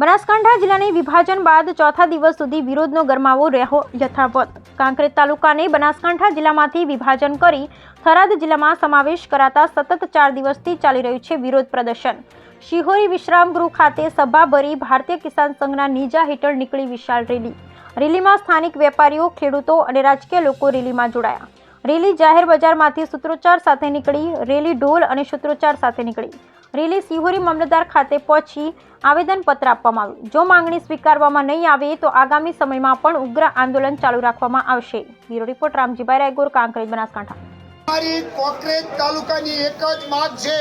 બનાસકાંઠા જિલ્લાની વિભાજન બાદ ચોથા દિવસ સુધી વિરોધનો ગરમાવો રહ્યો યથાવત. કાંકરેજ તાલુકાને બનાસકાંઠા જિલ્લામાંથી વિભાજન કરી થરાદ જિલ્લામાં સમાવેશ કરાતા સતત ચાર દિવસથી ચાલી રહ્યું છે વિરોધ પ્રદર્શન. શિહોરી વિશ્રામ ગૃહ ખાતે સભા ભરી ભારતીય કિસાન સંઘના નીજા હેઠળ નીકળી વિશાળ રેલી. રેલીમાં સ્થાનિક વેપારીઓ, ખેડૂતો અને રાજકીય લોકો રેલીમાં જોડાયા. રેલી જાહેર બજારમાંથી સૂત્રોચ્ચાર સાથે નીકળી, રેલી ઢોલ અને સૂત્રોચ્ચાર સાથે નીકળી. રેલી સિહોરી મામલતદાર ખાતે પહોંચી આવેદનપત્ર આપવામાં આવ્યું. જો માંગણી સ્વીકારવામાં નહીં આવે તો આગામી સમયમાં પણ ઉગ્ર આંદોલન ચાલુ રાખવામાં આવશે. Bureau report, Ramjibhai Raigor, Kankrej, Banaskantha. અમારી કોકરેજ તાલુકાની એક જ માંગ છે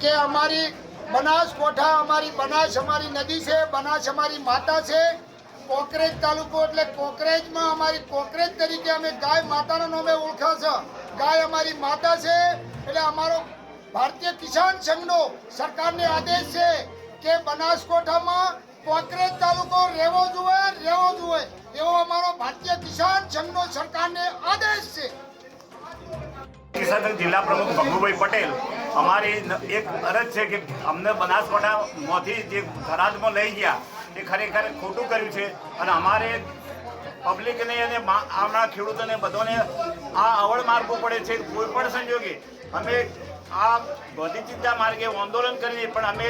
કે અમારી બનાસકોઠા, અમારી બનાસ અમારી નદી છે, બનાસ અમારી માતા છે કોકરેજ તાલુકો એટલે કોકરેજમાં અમારી કોકરેજ તરીકે અમે ગાય માતાના નામે ઓળખાશે ગાય અમારી માતા છે એટલે અમારો ભારતીય કિસાન સંઘનો સરકારને આદેશ છે કે બનાસકોઠામાં કોકરેજ તાલુકો રહેવો જોઈએ રહેવો જોઈએ. એવો અમારો ભારતીય કિસાન સંઘનો સરકારને આદેશ છે. કિસાન જિલ્લા પ્રમુખ ભગુભાઈ પટેલ, અમારી એક અરજ છે કે અમને બનાસકાંઠામાંથી જે થરાદમાં લઈ ગયા એ ખરેખર ખોટું કર્યું છે. અને અમારે પબ્લિકને અને આપણા ખેડૂતોને બધાને આ અવળ માર્ગો પડે છે. કોઈ પણ સંજોગે અમે આ બધી ચિંતા માર્ગે આંદોલન કરીએ, પણ અમે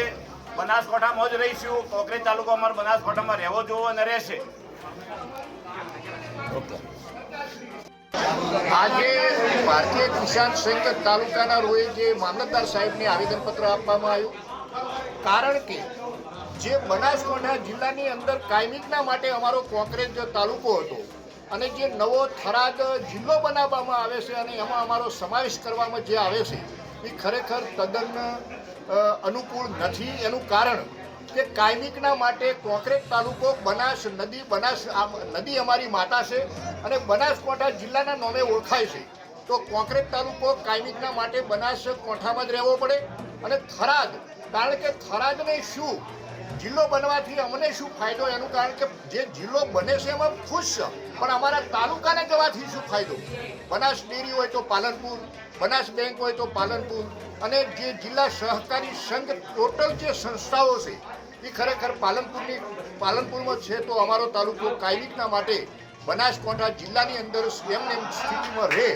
બનાસકાંઠામાં જ રહીશું. કોકરેજ તાલુકો અમારો બનાસકાંઠામાં રહેવો, જોવો અને રહેશે. આજે ભારતીય કિસાન સંઘ તાલુકાના રોએ જે મામલતદાર સાહેબને આવેદનપત્ર આપવામાં આવ્યું. કારણ કે જે બનાસકાંઠા જિલ્લાની અંદર કાયમિકના માટે અમારો કોંકરેજ તાલુકો હતો અને જે નવો થરાદ જિલ્લો બનાવવામાં આવે છે અને એમાં અમારો સમાવેશ કરવામાં જે આવે છે, એ ખરેખર તદ્દન અનુકૂળ નથી. એનું કારણ કે કાયમિકના માટે કોંકરેજ તાલુકો બનાસ નદી બનાસ નદી અમારી માતા છે અને બનાસકાંઠા જિલ્લાના નામે ઓળખાય છે. તો કોંકરેજ તાલુકો કાયમિકના માટે બનાસકાંઠામાં જ રહેવો પડે અને થરાદ, કારણ કે થરાદને શું જિલ્લો બનવાથી અમને શું ફાયદો? એનું કારણ કે જે જિલ્લો બને છે એમાં ખુશ છે. પણ અમારા તાલુકાને જવાથી શું ફાયદો? બનાસ ડેરી હોય તો પાલનપુર, બનાસ બેંક હોય તો પાલનપુર અને જે જિલ્લા સહકારી સંઘ ટોટલ જે સંસ્થાઓ છે, એ ખરેખર પાલનપુરની, પાલનપુરમાં છે તો અમારો તાલુકો કાયમિકના માટે બનાસકાંઠા જિલ્લાની અંદર એમને એમ સ્થિતિમાં રહે.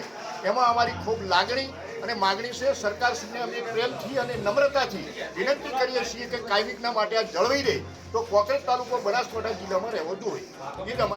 એમાં અમારી ખૂબ લાગણી અને માગણી છે સરકારશ્રીને અમે પ્રેમથી અને નમ્રતાથી વિનંતી કરીએ છીએ કે કાયમિકના માટે આ જળવાઈ રહે. તો કોકરેજ તાલુકો બનાસકાંઠા જિલ્લામાં રહેવો જોઈએ.